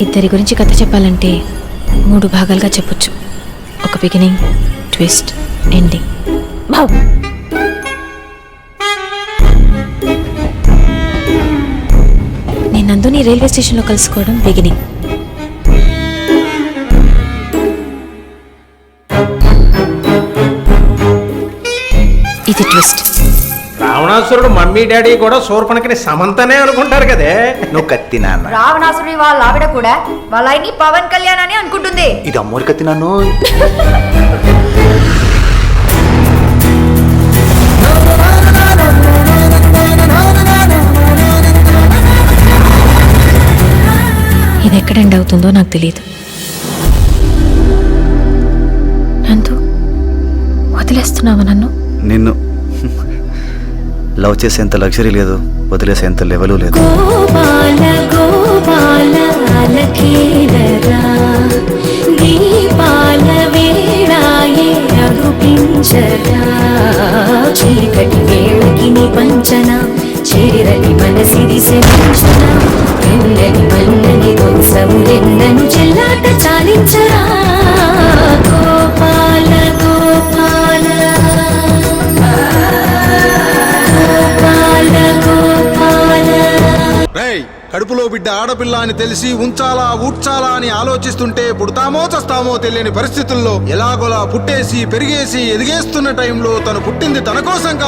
ఇద్దరి గురించి కథ చెప్పాలంటే మూడు భాగాలుగా చెప్పొచ్చు. ఒక బిగినింగ్ ట్విస్ట్ ఎండింగ్ బావ్ నేను నందుని రైల్వే స్టేషన్లో కలుసుకోవడం బిగినింగ్ ఇది ట్విస్ట్ రావణాసురుడు మమ్మీ డాడీ కూడా శూర్పణకిని సమంతనే అనుకుంటారు కదే. నువ్వు కత్తి నాన్న. రావణాసుడి వాళ్ళ ఆవిడ కూడా వాళ్ళ ఆయన్ని పవన్ కళ్యాణ్ అని అనుకుంటుంది. ఇది అమ్మోరి కత్తి నాన్ను. ఇది ఎక్కడ ఎండ్ అవుతుందో నాకు తెలియదు నందు వదిలేస్తున్నావా నన్ను? నిన్ను లవ్ చేసేంత లగ్జరీ లేదు వదిలేసేంత లెవెలు లేదు. చీకటి వేళకి పంచన చీరని మనసిది సెంచన ఎన్నని మన్నని దోసము ఎన్నను చెల్లాట చాలించరా? రేయ్ కడుపులో బిడ్డ ఆడపిల్ల అని తెలిసి ఉంచాలా ఊడ్చాలా అని ఆలోచిస్తుంటే పుడతామో చస్తామో తెలియని పరిస్థితుల్లో ఎలాగోలా పుట్టేసి పెరిగేసి ఎదిగేస్తున్న టైంలో తను పుట్టింది తన కోసం కాదు.